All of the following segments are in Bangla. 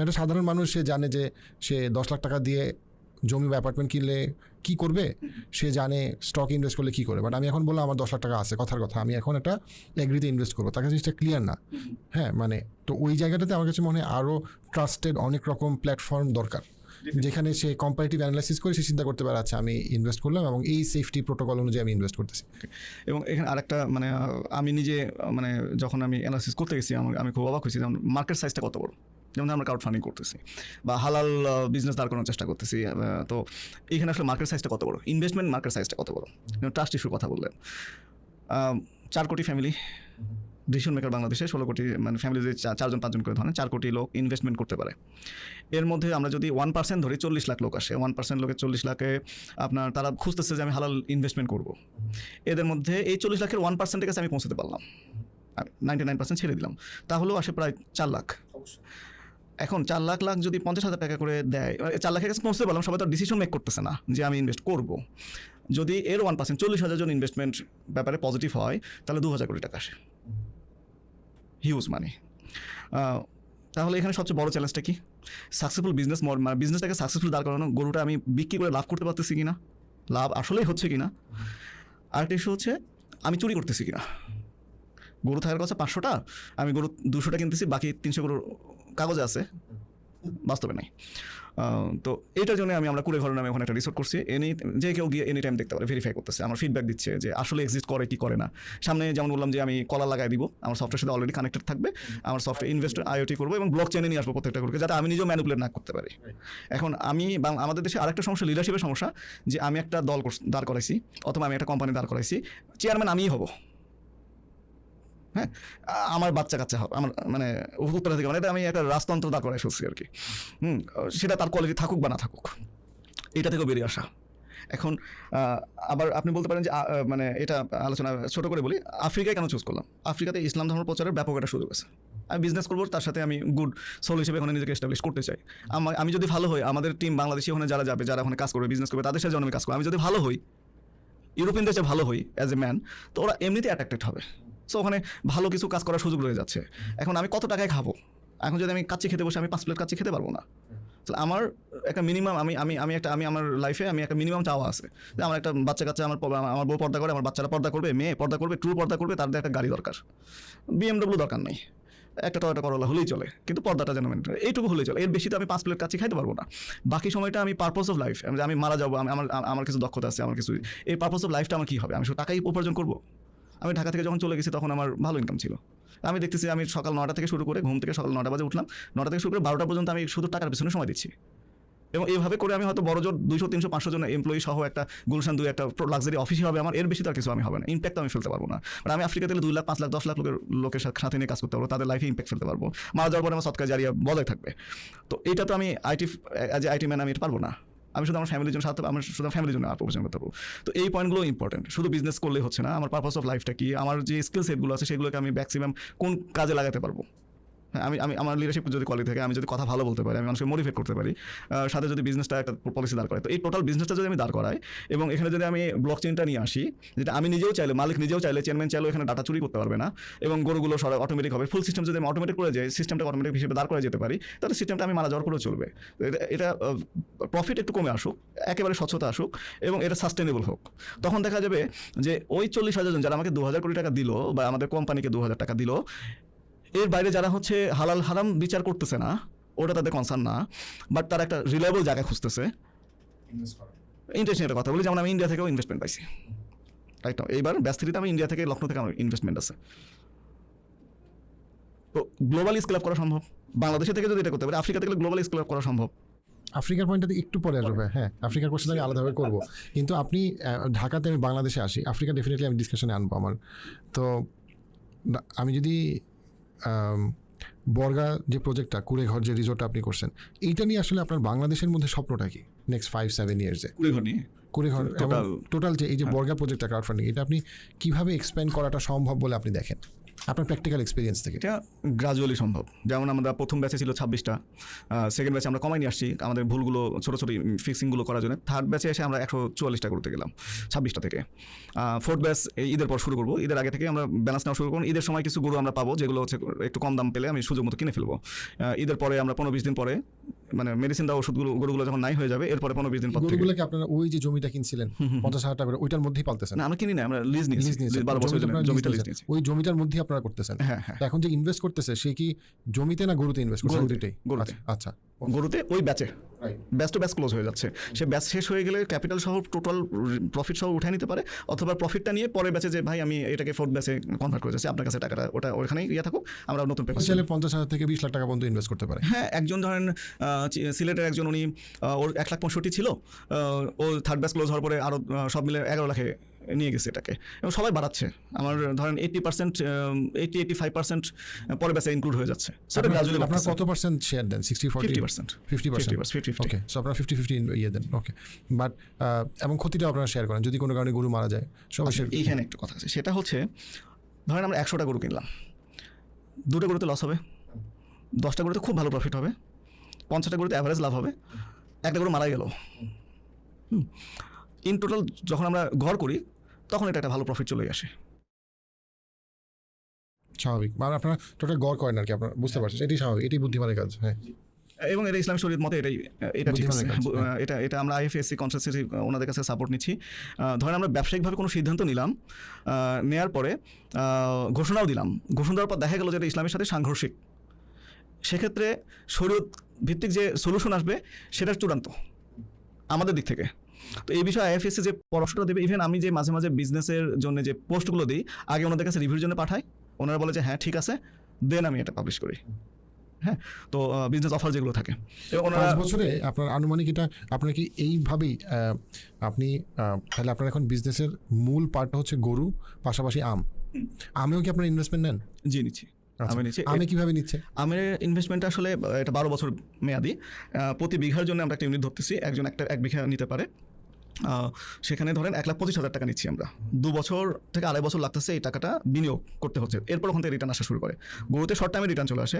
একটা সাধারণ মানুষ সে জানে যে সে দশ লাখ টাকা দিয়ে জমি বা অ্যাপার্টমেন্ট কিনলে কি করবে? সে জানে স্টক ইনভেস্ট করলে কি করে। বাট আমি এখন বললাম আমার দশ লাখ টাকা আছে কথার কথা। আমি এখন একটা এগ্রিতে ইনভেস্ট করব। তার কাছে জিনিসটা ক্লিয়ার না। হ্যাঁ মানে তো ওই জায়গাটাতে আমার কাছে মনে হয় আরও ট্রাস্টেড অনেক রকম প্ল্যাটফর্ম দরকার। যেখানে সে কম্পারেটিভ অ্যানালাইসিস করে সে চিন্তা করতে পারে আচ্ছা আমি ইনভেস্ট করলাম এবং এই সেফটি প্রোটোকল অনুযায়ী আমি ইনভেস্ট করতেছি। এবং এখানে আরেকটা মানে আমি নিজে মানে যখন আমি অ্যানালিসিস করতে গেছি আমার- আমি খুব অবাক হয়েছি যেমন মার্কেট সাইজটা কত বড়। যেমন আমরা ক্রাউড ফান্ডিং করতেছি বা হালাল বিজনেস দাঁড় করানোর চেষ্টা করতেছি তো এখানে আসলে মার্কেট সাইজটা কত বড়? ইনভেস্টমেন্ট মার্কেট সাইজটা কত বড়? যেমন ট্রাস্ট ইস্যুর কথা বললেন। চার কোটি ফ্যামিলি ডিসিশন মেকার বাংলাদেশে, ষোলো কোটি মানে ফ্যামিলি যে চা- চারজন, পাঁচজন করে ধরেন, চার কোটি লোক ইনভেস্টমেন্ট করতে পারে। এর মধ্যে আমরা যদি ওয়ান পার্সেন্ট ধরি, চল্লিশ লাখ লোক আসে। ওয়ান পার্সেন্ট লোকের চল্লিশ লাখে আপনার, তারা খুঁজতেছে যে আমি হালাল ইনভেস্টমেন্ট করব। এদের মধ্যে এই চল্লিশ লাখের ওয়ান পার্সেন্টের কাছে আমি পৌঁছতে পারলাম। নাইনটি নাইন পার্সেন্ট ছেড়ে দিলাম। তাহলেও আসে প্রায় চার লাখ। এখন চার লাখ লাখ যদি পঞ্চাশ হাজার টাকা করে দেয় মানে চার লাখের কাছে পৌঁছতে পারলাম, সবাই তো ডিসিশন মেক করতেছে না যে আমি ইনভেস্ট করব। যদি এর ওয়ান পার্সেন্ট চল্লিশ হাজার জন ইনভেস্টমেন্ট ব্যাপারে পজিটিভ হয়, তাহলে দু হাজার কোটি টাকা আসে। হিউজ মানি তাহলে এখানে সবচেয়ে বড় চ্যালেঞ্জটা কি? সাকসেসফুল বিজনেস মানে বিজনেসটাকে সাকসেসফুল দাঁড় করানো, গরুটা আমি বিক্রি করে লাভ করতে পারতেছি কিনা? লাভ আসলেই হচ্ছে কি কিনা? আরেকটা ইস্যু হচ্ছে, আমি চুরি করতেছি কিনা? গরু থাকার কথা পাঁচশোটা, আমি গরু দুশোটা কিনতেছি, বাকি তিনশো গরুর কাগজে আছে। বাস্তবে নাই। তো এটার জন্য আমি আমরা কুড়ে ঘর নামে ওখানে একটা রিসোর্ট করছি। এনি যে কেউ গিয়ে এনি টাইম দেখতে পারে ভেরিফাই করতেছে। আমার ফিডব্যাক দিচ্ছে যে আসলে এক্সিস্ট করে কি করে না। সামনে যেমন বললাম যে আমি কলা লাগাই দিব, আমার সফটওয়্যার সাথে অলরেডি কানেক্টেড থাকবে। আমার সফটওয়্যার ইনভেস্ট আইওটি করব এবং ব্লক চেনে নিয়ে আসব প্রত্যেকটা গ্রুপকে যাতে আমি নিজেও ম্যানুপুলেট না করতে পারি। এখন আমি আমাদের দেশে আরেকটা সমস্যা লিডারশিপের সমস্যা, যে আমি একটা দল দাঁড় করাইছি, অথবা আমি একটা কোম্পানি দাঁড় করাইছি। চেয়ারম্যান আমিই হব। হ্যাঁ? আমার বাচ্চা কাচ্চা হবে আমার মানে উত্তরাধিকার মানে এটা আমি একটা রাজতন্ত্র দাঁড় করে ফেলছি আর কি হুম, সেটা তার কোয়ালিটি থাকুক বা না থাকুক। এটা থেকেও বেরিয়ে আসা। এখন আবার আপনি বলতে পারেন যে মানে এটা আলোচনা ছোট করে বলি, আফ্রিকায় কেন চুজ করলাম? আফ্রিকাতে ইসলাম ধর্ম প্রচারের ব্যাপক একটা সুযোগ আছে। আমি বিজনেস করব, তার সাথে আমি গুড সোল হিসেবে ওখানে নিজেকে এস্টাবলিশ করতে চাই। আমার আমি যদি ভালো হই, আমাদের টিম বাংলাদেশি ওখানে যারা যাবে, যারা ওখানে কাজ করবে বিজনেস করবে, তাদের সাথে আমি কাজ করব। আমি যদি ভালো হই ইউরোপিয়ান দেশে ভালো হই অ্যাজ এ ম্যান তো ওরা এমনিতে অ্যাট্রাক্টেড হবে। সো ওখানে ভালো কিছু কাজ করার সুযোগ রয়ে যাচ্ছে। এখন আমি কত টাকায় খাব? এখন যদি আমি কাচ্চি খেতে বসে আমি পাঁচ প্লেট কাচ্চি খেতে পারব না। আমার একটা মিনিমাম আমি আমি আমি একটা, আমি আমার লাইফে আমি একটা মিনিমাম চাওয়া আছে। যে আমার একটা বাচ্চা কাচ্চা আমার আমার বউ পর্দা করে, আমার বাচ্চারা পর্দা করবে, মেয়ে পর্দা করবে, ট্রু পর্দা করবে তাদের একটা গাড়ি দরকার। বিএমডব্লিউ দরকার নেই। একটা টয়টা করলা হলেই চলে, কিন্তু পর্দাটা যেন মেনটেন এইটুকু হলেই চলে। এর বেশি তো আমি পাঁচ প্লেট কাছে খাইতে পারব না। বাকি সময়টা আমি পারপোজ অফ লাইফ আমি মারা যাব, আমি আমার আমার কিছু দক্ষতা আছে, আমার কিছু এই পারপোজ অফ লাইফটা আমার কী হবে? আমি শুধু টাকাই উপার্জন করব? আমি ঢাকা থেকে যখন চলে গেছি তখন আমার ভালো ইনকাম ছিল। আমি দেখতেছি আমি সকাল নটা থেকে শুরু করে ঘুম থেকে সকাল নটা বাজে উঠলাম। নটা থেকে শুরু করে বারোটা পর্যন্ত আমি শুধু টাকার পিছনে সময় দিচ্ছি। এবং এইভাবে করে আমি হয়তো বড় জোর দুইশো, তিনশো, পাঁচশো জন এমপ্লয়ি সহ একটা গুলশান দুই একটা লাক্সারি অফিসই হবে আমার। এর বেশি তার কিছু আমি হবে না। ইম্প্যাক্ট আমি ফেলতে পারব না। বাট আমি আফ্রিকা থেকে দুই লাখ, পাঁচ লাখ, দশ লাখ লোকের লোকের সাথে সাথে নিয়ে কাজ করতে পারব। তাদের লাইফে ইম্প্যাক্ট ফেলতে পারব। মারা যাওয়ার পরে আমার সৎকার জারিয়া বজায় থাকবে। তো এটা তো আমি IT as a IT man আমি এটা পারব না। আমি শুধু আমার ফ্যামিলির জন্য সাথে, আমার শুধু ফ্যামিলির জন্য উপার্জন করতে পারব। তো এই পয়েন্টগুলো ইম্পর্টেন্ট শুধু বিজনেস করলে হচ্ছে না, আমার পারপাস অফ লাইফটা কি? আমার যে স্কিল সেটগুলো আছে, সেগুলোকে আমি ম্যাক্সিমাম কোন কাজে লাগাতে পারব? হ্যাঁ, আমি আমি আমার লিডারশিপ যদি কোয়ালিটি থাকে আমি যদি কথা ভালো বলতে পারি আমি মানুষকে মোটিভেট করতে পারি সাথে যদি বিজনেসটা একটা পলিসি দাঁড় করে তো এই টোটাল বিজনেসটা যদি আমি দাঁড় করাই এবং এখানে যদি আমি ব্লক চেনটা নিয়ে আসি যেটা আমি নিজেও চাইলে মালিক নিজেও চাইলে চেয়ারম্যান চাইলেও এখানে ডাটা চুরি করতে পারবে না এবং গরুগুলো সবাই অটোমেটিক হবে ফুল সিস্টেম যদি আমি অটোমেটিক করে যাই সিস্টেমটা অটোমেটিক হিসেবে দাঁড় করে যেতে পারি তাহলে সিস্টেমটা আমি মারা যাওয়ার পরেও চলবে। এটা এটা প্রফিট একটু কমে আসুক একেবারে স্বচ্ছতা আসুক এবং এটা সাস্টেনেবল হোক। তখন দেখা যাবে যে ওই চল্লিশ হাজার জন যারা আমাকে দু হাজার কোটি টাকা দিল বা আমাদের কোম্পানিকে দু হাজার টাকা দিল এর বাইরে যারা হচ্ছে হালাল হারাম বিচার করতেছে না ওটা তাদের কনসার্ন না বাট তারা একটা রিলায়েবল জায়গা খুঁজতেছে। ইন্টারেস্টিং একটা কথা বলি যেমন আমি ইন্ডিয়া থেকেও ইনভেস্টমেন্ট পাইছি। রাইট এইবার ব্যস্তিতে আমি ইন্ডিয়া থেকে লখনৌ থেকে আমার ইনভেস্টমেন্ট আছে। তো গ্লোবাল স্কেল আপ করা সম্ভব। বাংলাদেশে থেকে যদি এটা করতে পারে আফ্রিকা থেকে গ্লোবাল স্কেল আপ করা সম্ভব। আফ্রিকার পয়েন্টটাতে একটু পরে আসবে হ্যাঁ আফ্রিকার কোশ্চেন আমি আলাদাভাবে করব। কিন্তু আপনি ঢাকাতে আমি বাংলাদেশে আসি আফ্রিকা ডেফিনেটলি আমি ডিসকাশনে আনব আমার। তো আমি যদি বর্গা যে প্রজেক্টটা কুড়েঘর যে রিসোর্টটা আপনি করছেন এইটা নিয়ে আসলে আপনার বাংলাদেশের মধ্যে স্বপ্নটা কি? নেক্সট ফাইভ সেভেন ইয়ার্সে কুড়েঘর নিয়ে? কুড়েঘর টোটাল যে এই যে বর্গা প্রজেক্টটা ক্রাউড ফান্ডিং এটা আপনি কীভাবে এক্সপ্যান্ড করাটা সম্ভব বলে আপনি দেখেন? আপনার প্র্যাকটিক্যাল এক্সপিরিয়েন্স থেকে? এটা গ্রাজুয়ালি সম্ভব। যেমন আমরা প্রথম ব্যাচে ছিল ছাব্বিশটা সেকেন্ড ব্যাচে আমরা কমাই নিয়ে আসছি আমাদের ভুলগুলো ছোটো ছোটো ফিক্সিংগুলো করার জন্য। থার্ড ব্যাচে এসে আমরা একশো চুয়াল্লিশটা করতে গেলাম ছাব্বিশটা থেকে। ফোর্থ ব্যাচ এই ঈদের পর শুরু করব। ঈদের আগে থেকে আমরা ব্যালেন্স নেওয়া শুরু করব। ঈদের সময় কিছু গরু আমরা পাবো যেগুলো হচ্ছে একটু কম দাম পেলে আমি সুযোগ মতো কিনে ফেলব। ঈদের পরে আমরা পনেরো বিশ দিন পরে মানে মেডিসিন দেওয়া ওষুধগুলো গরুগুলো যখন নাই হয়ে যাবে এরপরে পনেরো বিশ দিন পর গরুগুলোকে আপনারা ওই যে জমিটা কিনছিলেন পঞ্চাশ হাজার টাকা ওইটার মধ্যেই পালতেছেন? না আমরা কিনি না আমরা লিজ নিয়েছি। বারো বছর জমিটা লিজ নিয়েছি। ওই জমিটার মধ্যেই আপনারা করতেছেন। হ্যাঁ হ্যাঁ। এখন যে ইনভেস্ট করতেছে সে কি জমিতে না গরুতে ইনভেস্ট করছে? গরুতে, গরুতে। আচ্ছা গরুতে ওই ব্যাচে ব্যাচ টু ব্যাচ ক্লোজ হয়ে যাচ্ছে। সে ব্যাচ শেষ হয়ে গেলে ক্যাপিটাল সহ টোটাল প্রফিট সহ উঠে নিতে পারে অথবা প্রফিটটা নিয়ে পরে ব্যাচে যে ভাই আমি এটাকে ফোর্থ ব্যাচে কনভার্ট করে যাচ্ছি আপনার কাছে টাকাটা ওটা ওখানেই ইয়ে থাকুক আমরা নতুন পেপার চাইলে পঞ্চাশ হাজার থেকে বিশ লাখ টাকা পর্যন্ত ইনভেস্ট করতে পারে। হ্যাঁ একজন ধরেন সিলেটের একজন উনি ওর এক লাখ পঁয়ষট্টি ছিল ও থার্ড ব্যাচ ক্লোজ হওয়ার পরে আরও সব মিলে এগারো লাখে নিয়ে গেছে এটাকে। এবং সবাই বাড়াচ্ছে। আমার ধরেন eighty percent eighty eighty five percent পরে ব্যাচে ইনক্লুড হয়ে যাচ্ছে। সেটা গ্রাজুয়ালি আপনার কত পার্সেন্ট শেয়ার দেন? Sixty fifty percent fifty percent fifty fifty okay so আপনারা ফিফটি ফিফটি ইয়ে দেন। ওকে বাট এবং ক্ষতিটা আপনারা শেয়ার করেন। যদি কোনো কারণে গরু মারা যায় সবাই আচ্ছা, এইখানে একটা কথা আছে। সেটা হচ্ছে ধরেন আমরা একশোটা গরু কিনলাম। দুটো গরুতে লস হবে। দশটা গরুতে খুব ভালো প্রফিট হবে। পঞ্চাশটা গরুতে অ্যাভারেজ লাভ হবে। একটা গরু মারা গেল। ইন টোটাল যখন আমরা ঘর করি তখন এটা একটা ভালো প্রফিট চলে আসে। স্বাভাবিক। মানে আপনারা টোটাল গড় করেন আর কি আপনারা বুঝতে পারছেন। এটাই স্বাভাবিক এটাই বুদ্ধিমানের কাজ হ্যাঁ। এবং এটা ইসলাম শরীর মতে এটাই এটা ঠিক আছে। হ্যাঁ। এটা এটা আমরা আইএফএসসি কনসালটেন্সি ওনাদের কাছে সাপোর্ট নিচ্ছি। ধরেন আমরা ব্যবসায়িকভাবে কোনো সিদ্ধান্ত নিলাম নেয়ার পরে ঘোষণাও দিলাম। ঘোষণা দেওয়ার পর দেখা গেল যে এটা ইসলামের সাথে সাংঘর্ষিক। সেক্ষেত্রে শরীয়ত ভিত্তিক যে সলিউশন আসবে সেটা চূড়ান্ত। আমাদের দিক থেকে। তো এই বিষয়ে আইএফএসসি যে পরামর্শটা দেবে ইভেন আমি যে মাঝে মাঝে বিজনেসের জন্য যে পোস্টগুলো দিই আগে ওনাদের কাছে রিভিউর জন্য পাঠাই। ওনারা বলে যে হ্যাঁ ঠিক আছে। দেন আমি এটা পাবলিশ করি। হ্যাঁ? তো বিজনেস অফার যেগুলো থাকে। পাঁচ বছরে আপনার আনুমানিক এটা আপনার কি এইভাবেই আপনি তাহলে আপনার এখন বিজনেসের মূল পার্টটা হচ্ছে গরু পাশাপাশি আম। আমেও কি আপনার ইনভেস্টমেন্ট নেন? জি নিচ্ছি। আমি নিচ্ছি। আমে কীভাবে নিচ্ছে? আমের ইনভেস্টমেন্ট আসলে এটা বারো বছর মেয়াদি। প্রতি বিঘার জন্য আমরা একটা ইউনিট ধরতেছি। একজন একটা এক বিঘা নিতে পারে। সেখানে ধরেন এক লাখ পঁচিশ হাজার টাকা নিচ্ছি আমরা। দু বছর থেকে আড়াই বছর লাগতেছে এই টাকাটা বিনিয়োগ করতে হচ্ছে। এরপর ওখান থেকে রিটার্ন আসা শুরু করে। গরুতে শর্ট টাইমে রিটার্ন চলে আসে।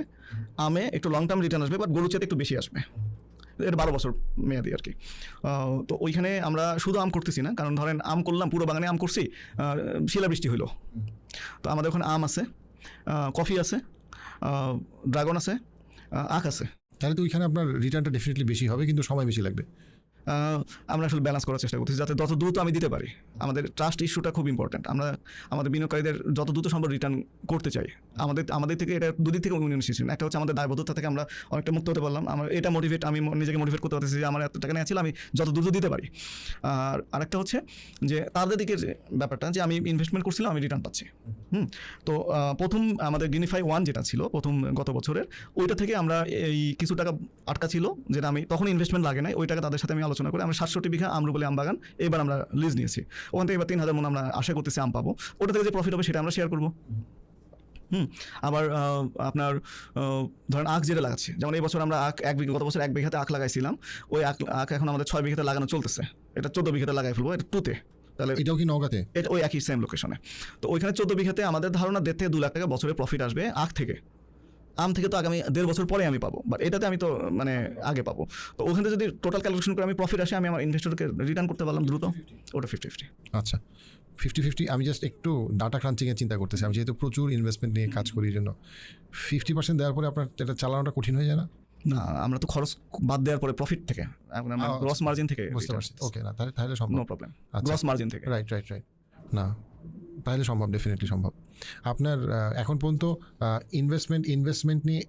আমে একটু লং টার্ম রিটার্ন আসবে বাট গরুর চেয়ে একটু বেশি আসবে। এটা বারো বছর মেয়াদি আর কি। তো ওইখানে আমরা শুধু আম করতেছি না কারণ ধরেন আম করলাম পুরো বাগানে আম করছি শিলাবৃষ্টি হইল। তো আমাদের ওখানে আম আছে। কফি আছে ড্রাগন আছে আখ আছে। তাহলে তো ওইখানে আপনার রিটার্নটা ডেফিনেটলি বেশি হবে, কিন্তু সময় বেশি লাগবে। আমরা আসলে ব্যালেন্স করার চেষ্টা করতেছি, যাতে যত দ্রুত আমি দিতে পারি। আমাদের ট্রাস্ট ইস্যুটা খুব ইম্পর্ট্যান্ট আমরা, আমাদের বিনিয়োগকারীদের যত দ্রুত সম্ভব রিটার্ন করতে চাই। আমাদের আমাদের থেকে এটা দুদিক থেকে উন্নয়ন সিস্টেম একটা হচ্ছে আমাদের দায়বদ্ধতা থেকে আমরা অনেকটা মুক্ত হতে পারলাম। আমার, এটা মোটিভেট আমি নিজেকে মোটিভেট করতে পারতেছি যে আমার এত টাকা নিয়েছিল আমি যত দ্রুত দিতে পারি। আর আরেকটা হচ্ছে যে তাদের দিকের ব্যাপারটা, যে আমি ইনভেস্টমেন্ট করছিলাম, আমি রিটার্ন পাচ্ছি। হুম? তো প্রথম আমাদের গিনিফাই ওয়ান যেটা ছিল, প্রথম গত বছরের, ওইটা থেকে আমরা এই কিছু টাকা আটকা ছিল, যেটা আমি তখন ইনভেস্টমেন্ট লাগে নাই, ওই টাকা তাদের সাথে আমি আলোচনা করে আমরা সাতষট্টি বিঘা আমরুবলি আম বাগান এবার আমরা লিজ নিয়েছি। ওখান থেকে এবার তিন হাজার মন আমরা আশা করতেছি আম পাবো। ওটা থেকে যে প্রফিট হবে সেটা আমরা শেয়ার করব। হুম আবার আপনার ধরেন আখ যেটা লাগাচ্ছি যেমন এই বছর আমরা আখ এক বিঘা গত বছর এক বিঘাতে আখ লাগাইছিলাম ওই আখ আখ এখন আমাদের ছয় বিঘাতে লাগানো চলতেছে। এটা চোদ্দ বিঘাতে লাগাই ফেলব এটা টুতে। তাহলে এটাও কি নগাতে এটা ওই একই সেম লোকেশনে তো ওইখানে চোদ্দ বিঘাতে আমাদের ধারণা দেড় থেকে দু লাখ টাকা বছরে প্রফিট আসবে আখ থেকে। আম থেকে তো আগামী দেড় বছর পরে আমি পাবো বাট এটাতে আমি তো মানে আগে পাবো। তো ওখানে যদি টোটাল ক্যালকুলেশন করে আমি প্রফিট আসে আমি আমার ইনভেস্টরকে রিটার্ন করতে পারলাম দ্রুত ওটা ফিফটি ফিফটি আচ্ছা ফিফটি ফিফটি আমি জাস্ট একটু ডাটা ক্রাঞ্চিংয়ের চিন্তা করতেছি। আমি যেহেতু প্রচুর ইনভেস্টমেন্ট নিয়ে কাজ করি জন্য ফিফটি পার্সেন্ট দেওয়ার পরে আপনার এটা চালানোটা কঠিন হয়ে যায় না? না আমরা তো খরচ বাদ দেওয়ার পরে প্রফিট থেকে। গ্রস মার্জিন থেকে বুঝতে পারছি। ওকে না তাহলে তাহলে সম্ভব। No problem. গ্রস মার্জিন থেকে। রাইট রাইট রাইট না তাহলে সম্ভব ডেফিনেটলি সম্ভব। আপনার এখন পর্যন্ত ইনভেস্টমেন্ট ইনভেস্টমেন্ট নিয়ে